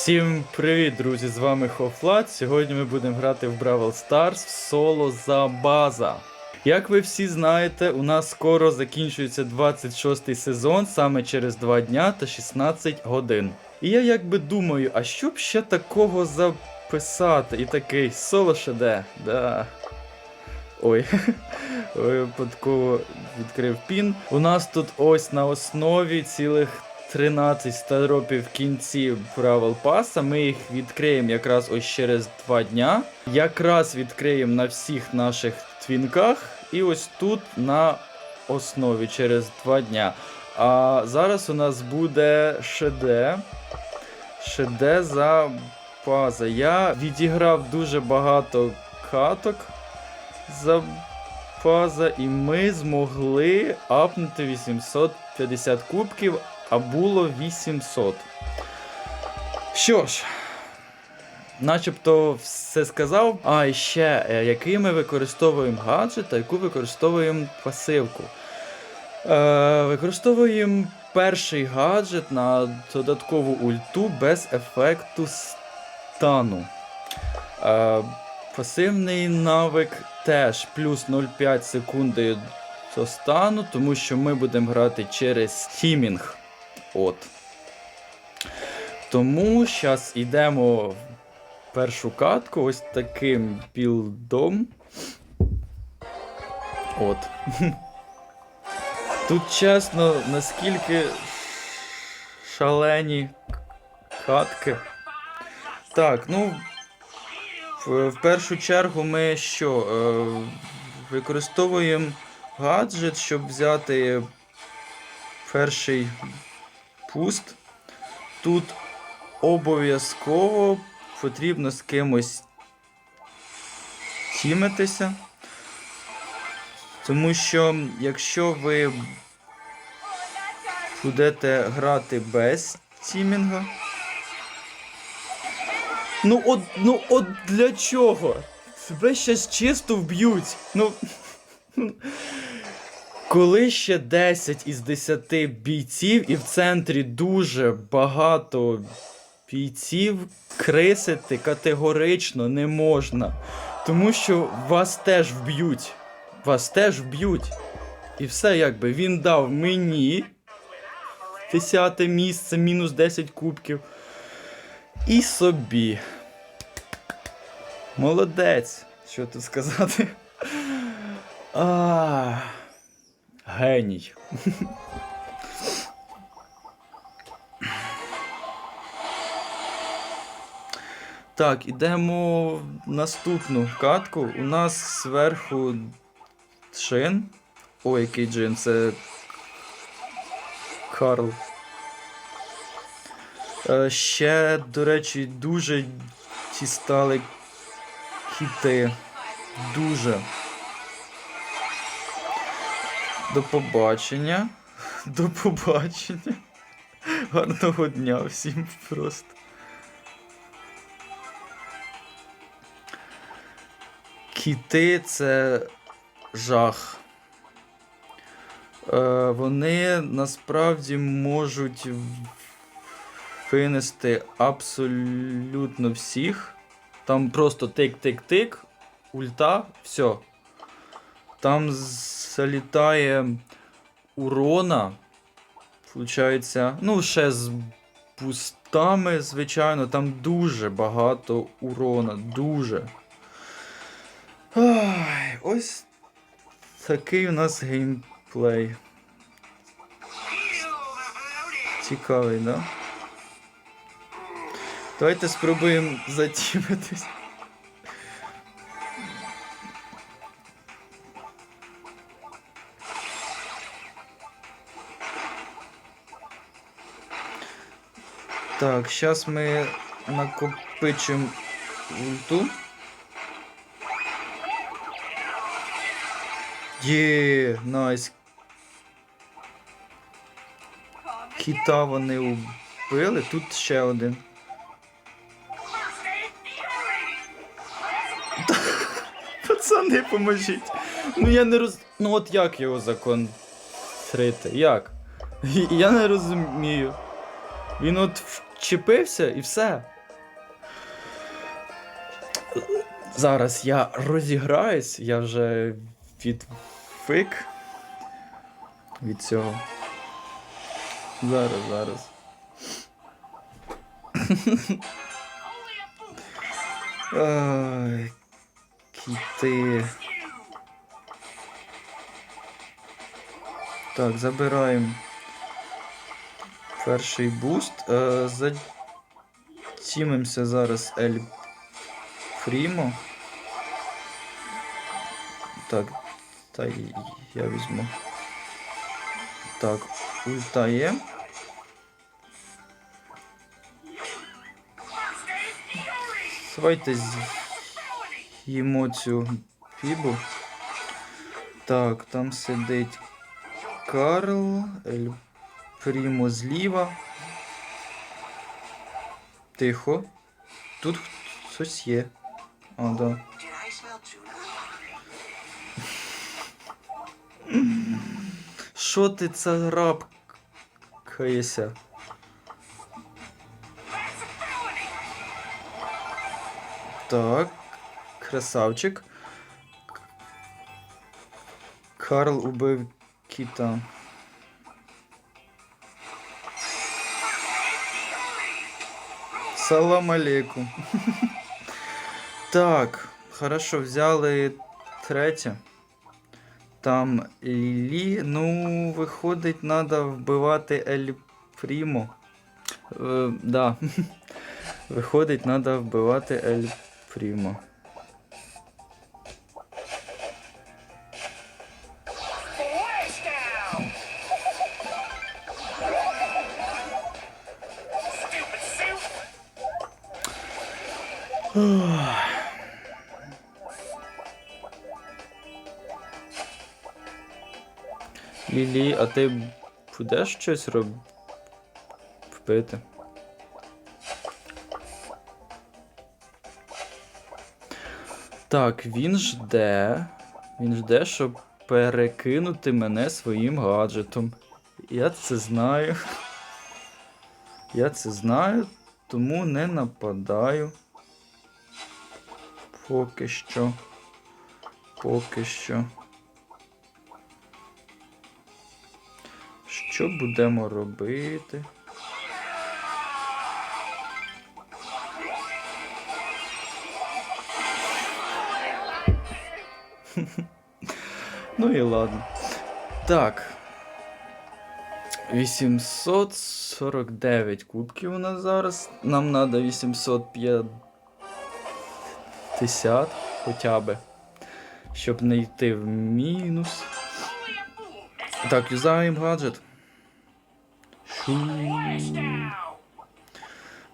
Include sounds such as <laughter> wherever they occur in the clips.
Всім привіт, друзі! З вами Хофлат. Сьогодні ми будемо грати в Бравл Stars в соло за база. Як ви всі знаєте, у нас скоро закінчується 26 сезон саме через 2 дня та 16 годин. І я якби думаю, а що б ще такого записати? І такий соло шеде, да. Ой, <laughs> випадково відкрив пін. У нас тут ось на основі цілих 13 старопів в кінці правил паса. Ми їх відкриємо якраз ось через 2 дня. Якраз відкриємо на всіх наших твінках. І ось тут на основі через 2 дня. А зараз у нас буде ШД. ШД за база. Я відіграв дуже багато каток за фаза, і ми змогли апнути 850 кубків, а було 800. Що ж, начебто все сказав. А ще, е, який ми використовуємо гаджет та яку використовуємо пасивку. Е, використовуємо перший гаджет на додаткову ульту без ефекту стану. Е, Пасивний навик теж плюс 0,5 секунди до стану, тому що ми будемо грати через тімінг. От. Тому зараз йдемо в першу катку ось таким білдом. От. Тут чесно, наскільки шалені катки. Так, ну. В, першу чергу ми що? Е, використовуємо гаджет, щоб взяти перший пуст. Тут обов'язково потрібно з кимось тімитися. Тому що якщо ви будете грати без тімінга, Ну от, ну от для чого? Тебе щас чисто вб'ють. Ну. Коли ще 10 із 10 бійців, і в центрі дуже багато бійців, крисити категорично не можна. Тому що вас теж вб'ють. Вас теж вб'ють. І все якби він дав мені 10 місце, мінус 10 кубків. І собі. Молодець. Що тут сказати? <laughs> А, геній. Так, ідемо в наступну катку. У нас зверху джин. О, який джин, це Карл. Е, Ще, до речі, дуже ті стали кіти. Дуже. До побачення. До побачення. Гарного дня всім просто. Кіти це жах. Е, вони насправді можуть винести абсолютно всіх. Там просто тик-тик-тик, ульта, все. Там залітає урона. Получається, ну, ще з бустами, звичайно, там дуже багато урона. Дуже. Ай, ось такий у нас геймплей. Цікавий, да? Давайте спробуємо <laughs> затімитись. Так, зараз ми накопичимо ульту. Є, найс. Кіта вони убили. Тут ще один. <laughs> Пацани, поможіть. Ну я не роз. Ну от як його законтрити? Як? <laughs> Я не розумію. Він от відчепився і все. Зараз я розіграюсь, я вже відвик від цього. Зараз, зараз. <laughs> Кіти. Так, забираємо перший буст. Е, затімимося зараз Ель Фрімо. Так, та я візьму. Так, ульта є. Давайте з'їмо цю фібу. Так, там сидить Карл, Ель Прімо зліва. Тихо. Тут хтось є. А, да. Що ти це рапкаєшся? Так, красавчик. Карл убив кіта. Салам алейкум. Так, хорошо, взяли третє. Там Лілі. Ну, виходить, треба вбивати Ель Прімо. Е, да. <laughs> Виходить, треба вбивати Ель Прімо. Лілі, а ти будеш щось робити? Так, він жде. Він жде, щоб перекинути мене своїм гаджетом. Я це знаю. Я це знаю, тому не нападаю. Поки що. Поки що. Що будемо робити? ну і ладно. Так. 849 кубків у нас зараз. Нам треба 850 хоча б. Щоб не йти в мінус. Так, юзаємо гаджет. Шу.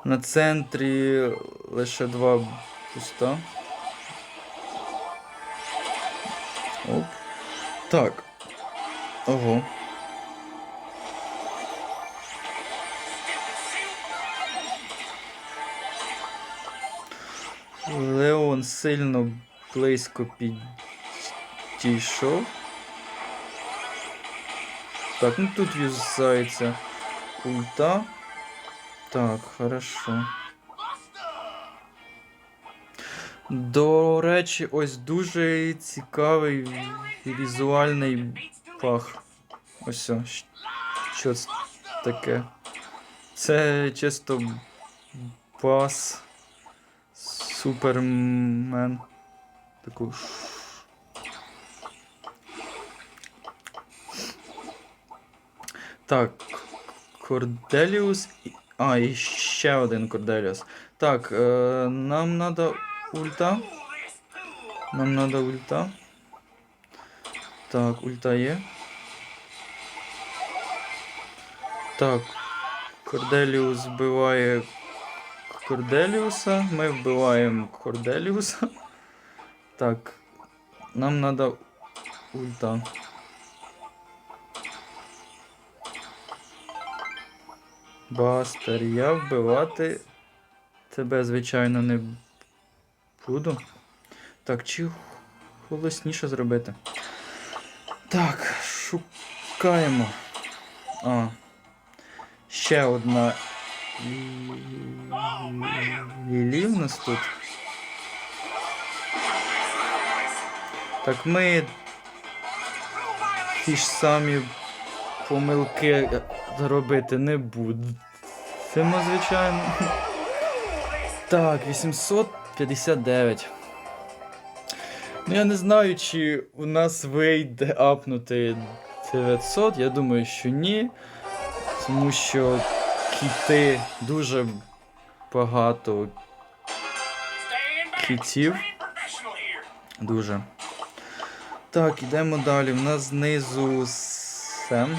На центрі лише два пуста. Оп. Так. Ого. Леон сильно близько підійшов. Так, ну тут юзається ульта. Так, хорошо. До речі, ось дуже цікавий візуальний пах. Ось що це таке? Це чисто бас Супермен. Таку. Так, Корделіус. А, і ще один Корделіус. Так, е, нам надо ульта. Нам надо ульта. Так, ульта є. Так. Корделіус вбиває Корделіуса. Ми вбиваємо Корделіуса. Так. Нам надо ульта. Бастер, я вбивати тебе, звичайно, не буду. Так, чи голосніше зробити? Так, шукаємо. А. Ще одна Лілі у нас тут. Так ми ті ж самі помилки робити не будемо, звичайно. Так, 859. Ну, я не знаю, чи у нас вийде апнути 900. Я думаю, що ні. Тому що кіти дуже багато кітів. Дуже. Так, ідемо далі. У нас знизу Сем.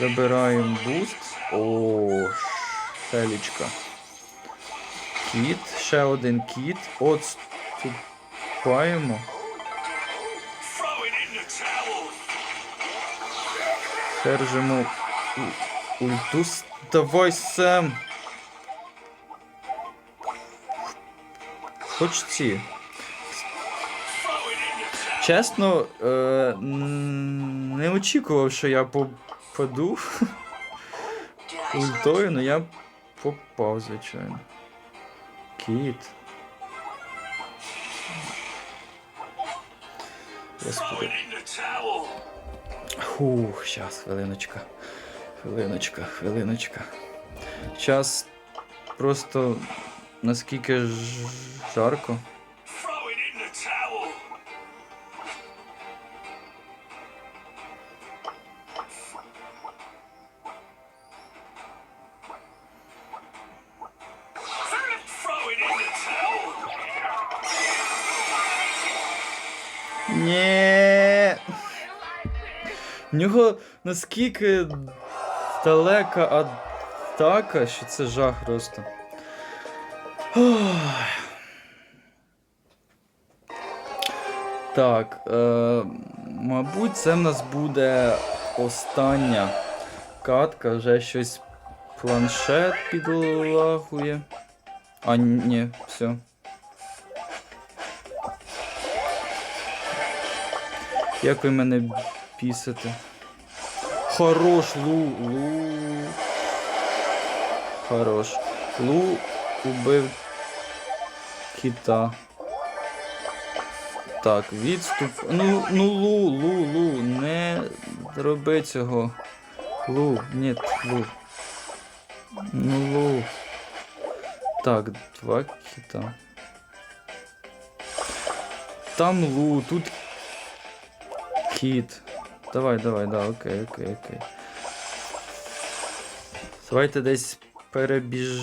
Забираємо буст. О, шелічка. Кіт. Ще один кіт. От Держимо у- ульту. С- Давай, Сем. Towel. Чесно, е, не очікував, що я попаду <laughs> ультою, але я попав, звичайно. Кіт. Господи. Фух, щас, хвилиночка. Хвилиночка, хвилиночка. Час просто наскільки ж- жарко. Throw В нього наскільки далека атака, що це жах просто. Так, е, мабуть, це в нас буде остання катка, вже щось планшет підлагує. А, ні, все. Як ви мене бісите? Хорош, Лу, Лу. Хорош. Лу убив кита. Так, відступ. Ну, ну Лу, Лу, Лу, не роби цього. Лу, ні, Лу. Ну Лу. Так, два кита. Там Лу, тут Кіт. Давай, давай, да, окей, окей, окей. Давайте десь перебіжимо.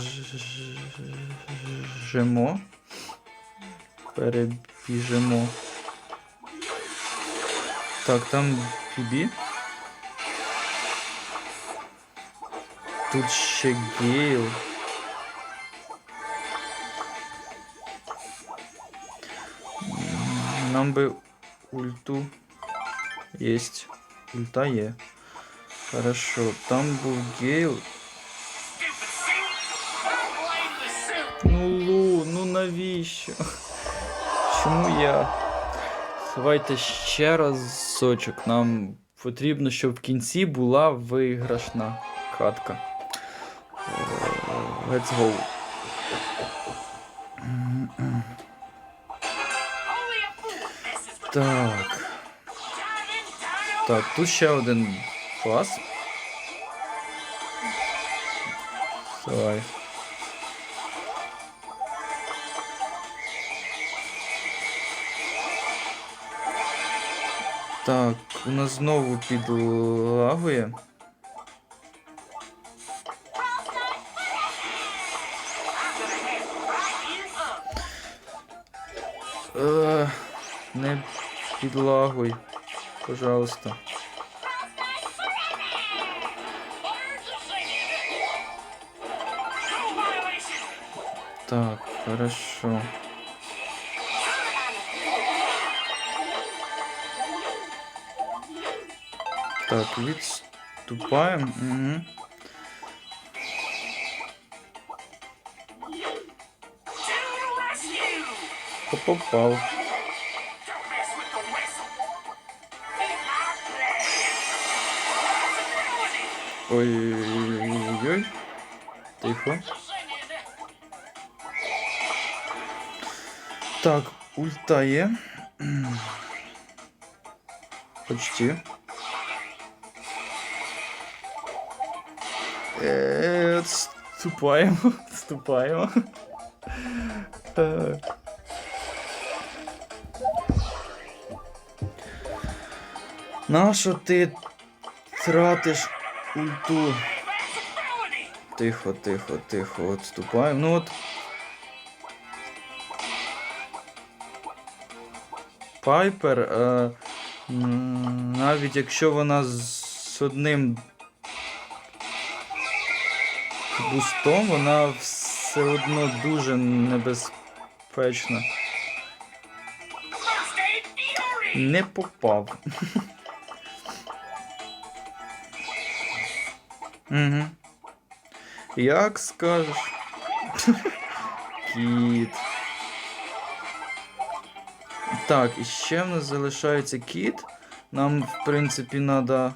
Перебіжимо. Так, там Бібі. Тут ще Гейл. Нам би ульту. Есть. Ульта є. Хорошо. Там був Гейл. Ну Лу, ну навіщо? Чому я? Давайте ще разочок. Нам потрібно, щоб в кінці була виграшна катка. Е, Let's go. Так. Так, тут ще один клас. Давай. Так, у нас знову підлагує. Е, не підлагуй, пожалуйста. Так, хорошо. Так, відступаємо. Угу. To Ой-ой-ой. Тихо. Так, ульта є. Почти. Е, Отступаємо, отступаємо. Е. Нащо ти тратиш ульту? Invincibility! Тихо, тихо, тихо, отступаємо. Ну от. Пайпер, е, навіть якщо вона з одним бустом, вона все одно дуже небезпечна. Не попав. <laughs> Угу. Як скажеш? Кіт. Так, і ще в нас залишається кіт. Нам, в принципі, треба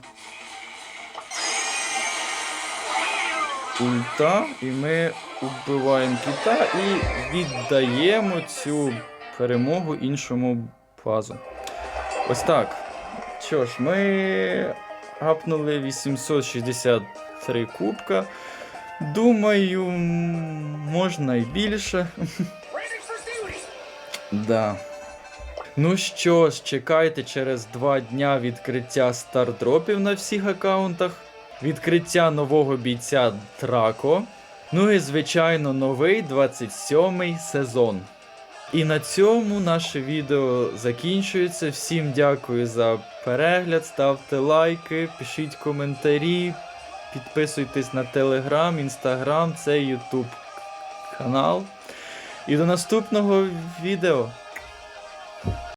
ульта, і ми вбиваємо кіта і віддаємо цю перемогу іншому фазу. Ось так. Що ж, ми гапнули 863 кубка. Думаю, можна і більше. Да. Ну що ж, чекайте через два дня відкриття стардропів на всіх аккаунтах, відкриття нового бійця Драко. Ну і звичайно новий 27-й сезон. І на цьому наше відео закінчується. Всім дякую за перегляд, ставте лайки, пишіть коментарі, підписуйтесь на телеграм, інстаграм, це ютуб канал. І до наступного відео.